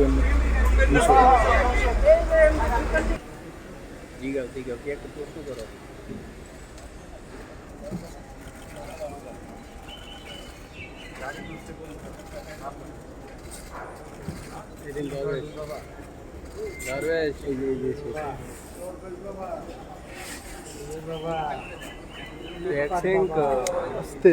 জন্য জিগাও জিগাও কি একটা প্রশ্ন করো এদিন দরবেশ দরবেশ এই যে এই যে সে। দেখছেন তো আস্তে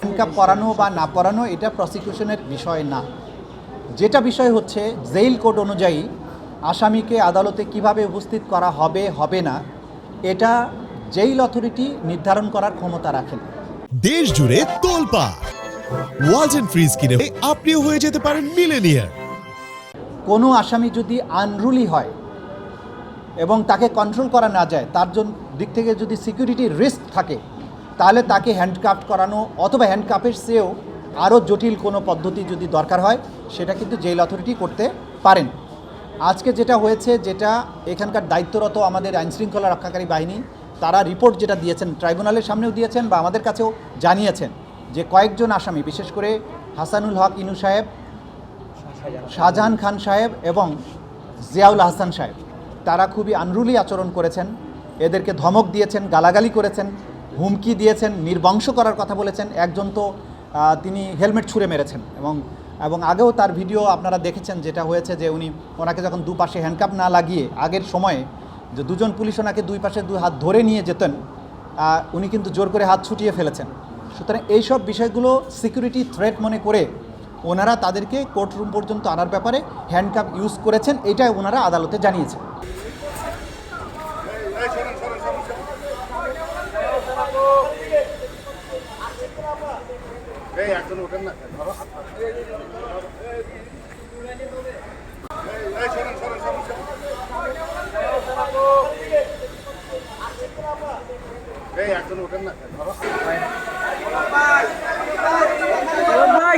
হ্যান্ডকাপ পরানো বা না পরানো এটা প্রসিকিউশনের বিষয় না। যেটা বিষয় হচ্ছে জেইল কোড অনুযায়ী আসামিকে আদালতে কীভাবে উপস্থিত করা হবে হবে না এটা জেইল অথরিটি নির্ধারণ করার ক্ষমতা রাখেন। দেশ জুড়ে তোলপা। ওয়ালটন ফ্রিজ কিনে আপনিও হয়ে যেতে পারেন মিলেনিয়ার কোনো আসামি যদি আনরুলি হয় এবং তাকে কন্ট্রোল করা না যায়, তার জন্য দিক থেকে যদি সিকিউরিটি রিস্ক থাকে, তাহলে তাকে হ্যান্ডকাপ করানো অথবা হ্যান্ডকাপের চেয়েও আরও জটিল কোনো পদ্ধতি যদি দরকার হয়, সেটা কিন্তু জেল অথরিটি করতে পারেন। আজকে যেটা হয়েছে, যেটা এখানকার দায়িত্বরত আমাদের আইনশৃঙ্খলা রক্ষাকারী বাহিনী, তারা রিপোর্ট যেটা দিয়েছেন ট্রাইব্যুনালের সামনেও দিয়েছেন বা আমাদের কাছেও জানিয়েছেন যে কয়েকজন আসামি, বিশেষ করে হাসানুল হক, ইনু সাহেব, শাহজাহান খান সাহেব এবং জিয়াউল হাসান সাহেব। তারা খুবই আনরুলি আচরণ করেছেন, এদেরকে ধমক দিয়েছেন, গালাগালি করেছেন, হুমকি দিয়েছেন, নির্বংশ করার কথা বলেছেন। একজন তো তিনি হেলমেট ছুঁড়ে মেরেছেন এবং এবং আগেও তার ভিডিও আপনারা দেখেছেন যেটা হয়েছে যে উনি ওনাকে যখন দুপাশে হ্যান্ডকাপ না লাগিয়ে আগের সময়ে যে দুজন পুলিশ ওনাকে দুই পাশে দুই হাত ধরে নিয়ে যেতেন উনি কিন্তু জোর করে হাত ছুটিয়ে ফেলেছেন। সুতরাং এইসব বিষয়গুলো সিকিউরিটি থ্রেট মনে করে ওনারা তাদেরকে কোর্ট রুম পর্যন্ত আনার ব্যাপারে হ্যান্ডকাপ ইউজ করেছেন এটাই ওনারা আদালতে জানিয়েছেন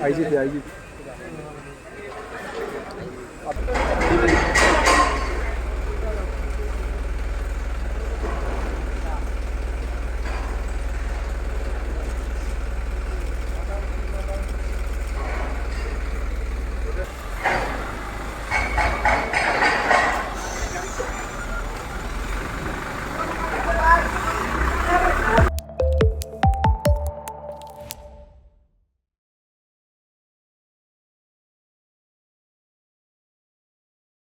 IGP, IGP.